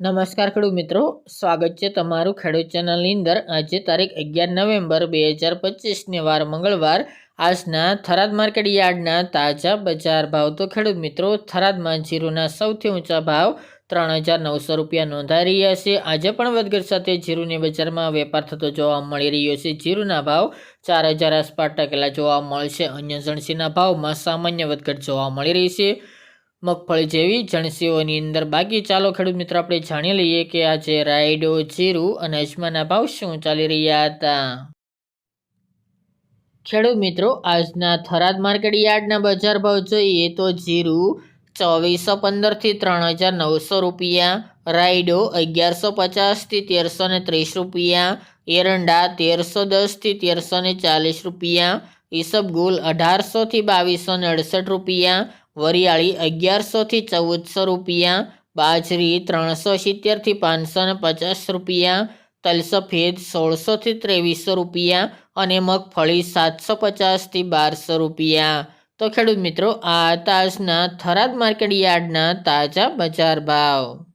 નમસ્કાર ખેડૂત મિત્રો, સ્વાગત છે તમારું ખેડૂત ચેનલની અંદર. આજે તારીખ અગિયાર નવેમ્બર બે હજાર પચીસને વાર મંગળવાર. આજના થરાદ માર્કેટ યાર્ડના તાજા બજાર ભાવ. તો ખેડૂત મિત્રો, થરાદમાં જીરુના સૌથી ઊંચા ભાવ ત્રણ હજાર નવસો રૂપિયા નોંધાઈ રહ્યા છે. આજે પણ વધઘટ સાથે જીરુની બજારમાં વેપાર થતો જોવા મળી રહ્યો છે. જીરુના ભાવ ચાર હજાર આસપાસ ટકેલા જોવા મળશે. અન્ય જણસીના ભાવમાં સામાન્ય વધઘટ જોવા મળી રહી છે. મગફળી જેવી જણસીઓની અંદર બાકી. ચાલો ખેડૂત મિત્રો, આપણે જાણી લઈએ કે આજે રાયડો, જીરું અને અજમાના ભાવ શું ચાલી રહ્યા હતા. ખેડૂત મિત્રો, આજના થરાદ માર્કેટ યાર્ડના બજાર ભાવ જોઈએ તો જીરું ચોવીસો પંદરથી ત્રણ હજાર નવસો રૂપિયા, રાયડો અગિયારસો પચાસથી તેરસો ને ત્રીસ રૂપિયા, એરંડા તેરસો દસથી તેરસો ને ચાલીસ રૂપિયા, ઈસબગુલ અઢારસોથી બાવીસો ને અડસઠ રૂપિયા વરિયાળી અગિયારસોથી ચૌદસો રૂપિયા, બાજરી ત્રણસો સિત્તેરથી પાંચસો ને પચાસ રૂપિયા તલ સફેદ સોળસોથી ત્રેવીસો રૂપિયા અને મગફળી સાતસો પચાસથી બારસો રૂપિયા. તો ખેડૂત મિત્રો, આ તાજના થરાદ માર્કેટ યાર્ડના તાજા બજાર ભાવ.